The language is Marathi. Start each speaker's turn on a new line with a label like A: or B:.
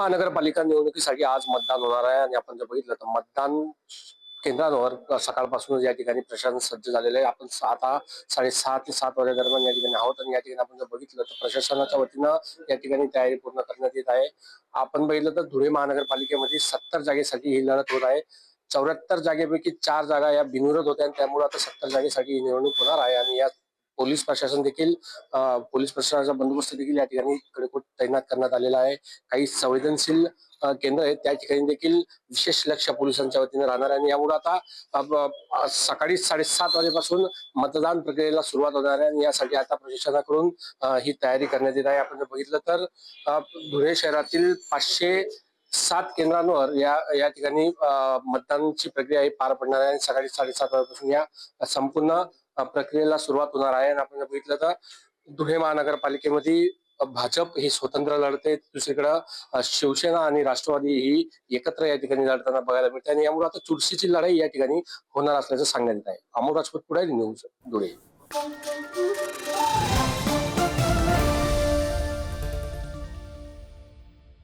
A: महानगरपालिका निवडणुकीसाठी आज मतदान होणार आहे आणि आपण जर बघितलं तर मतदान केंद्रांवर सकाळपासूनच या ठिकाणी प्रशासन सज्ज झालेलं आहे. आपण आता साडेसहा ते सात वाजे दरम्यान या ठिकाणी आहोत आणि या ठिकाणी आपण जर बघितलं तर प्रशासनाच्या वतीनं या ठिकाणी तयारी पूर्ण करण्यात येत आहे. आपण बघितलं तर धुळे महानगरपालिकेमध्ये सत्तर जागेसाठी ही लढत होत आहे. चौऱ्याहत्तर जागेपैकी चार जागा या बिनविरोध होत्या आणि त्यामुळे आता सत्तर जागेसाठी ही निवडणूक होणार आहे आणि या पोलीस प्रशासन देखील पोलीस प्रशासनाचा बंदोबस्त देखील या ठिकाणी कडेकोट तैनात करण्यात आलेला आहे. काही संवेदनशील केंद्र आहेत. त्या ठिकाणी देखील विशेष लक्ष पोलिसांच्या वतीने राहणार आहे. आणि यामुळे आता सकाळी साडेसात वाजेपासून मतदान प्रक्रियेला सुरुवात होणार आहे. आणि यासाठी आता प्रशासनाकडून ही तयारी करण्यात येत आहे. आपण जर बघितलं तर धुळे शहरातील पाचशे सात केंद्रांवर या या ठिकाणी अं, मतदानाची प्रक्रिया ही पार पडणार आहे आणि सकाळी साडेसात वाजेपासून या संपूर्ण प्रक्रियेला सुरुवात होणार आहे. आणि आपण बघितलं तर धुळे महानगरपालिकेमध्ये भाजप ही स्वतंत्र लढते. दुसरीकडं शिवसेना आणि राष्ट्रवादी ही एकत्र या ठिकाणी लढताना बघायला मिळते. आणि यामुळे आता चुरशीची लढाई या ठिकाणी होणार असल्याचं सांगण्यात येत आहे. अमोल राजपूत पुढे न्यूज धुळे.